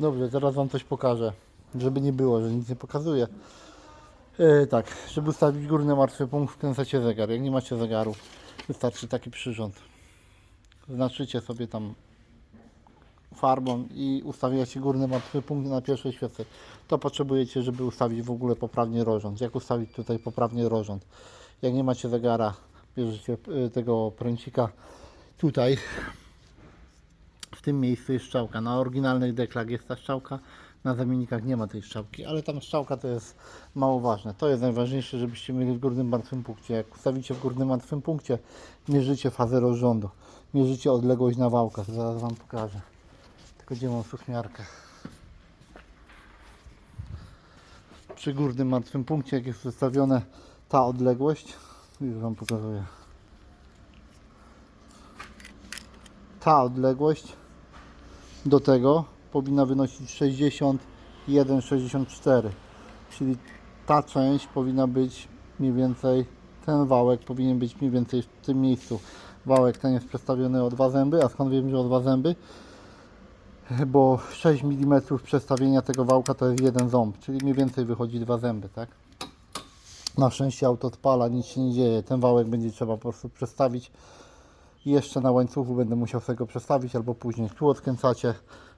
Dobrze, teraz Wam coś pokażę, żeby nie było, że nic nie pokazuję. E, tak, żeby ustawić górny martwy punkt, wkręcacie zegar. Jak nie macie zegaru, wystarczy taki przyrząd. Znaczycie sobie tam farbą i ustawiacie górny martwy punkt na pierwszej świece. To potrzebujecie, żeby ustawić w ogóle poprawnie rożąc. Jak ustawić tutaj poprawnie rożąc? Jak nie macie zegara, bierzecie y, tego pręcika tutaj. W tym miejscu jest strzałka. Na oryginalnych deklach jest ta strzałka, na zamiennikach nie ma tej strzałki, ale tam strzałka to jest mało ważne. To jest najważniejsze, żebyście mieli w górnym martwym punkcie. Jak ustawicie w górnym martwym punkcie, mierzycie fazę rozrządu, mierzycie odległość na wałkach. Zaraz Wam pokażę. Tylko gdzie mam suchmiarkę? Przy górnym martwym punkcie, jak jest ustawiona ta odległość, już Wam pokazuję. Ta odległość do tego powinna wynosić 61,64 czyli ta część powinna być mniej więcej ten wałek powinien być mniej więcej w tym miejscu. Wałek ten jest przestawiony o dwa zęby a skąd wiem, że o dwa zęby? Bo 6 mm przestawienia tego wałka to jest jeden ząb czyli mniej więcej wychodzi dwa zęby tak? Na szczęście auto odpala, nic się nie dzieje. Ten wałek będzie trzeba po prostu przestawić jeszcze na łańcuchu będę musiał sobie go przestawić albo później. Tu odkręcacie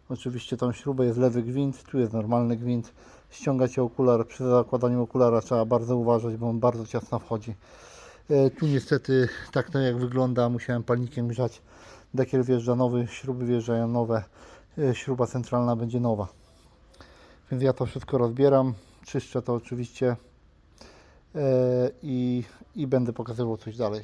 oczywiście tą śrubę, jest lewy gwint, tu jest normalny gwint. Ściągacie okular, przy zakładaniu okulara trzeba bardzo uważać, bo on bardzo ciasno wchodzi. E, Tu niestety tak to jak wygląda, musiałem palnikiem grzać. Dekiel wjeżdża nowy, śruby wjeżdżają nowe, e, śruba centralna będzie nowa. Więc ja to wszystko rozbieram, czyszczę to oczywiście e, i, i będę pokazywał coś dalej.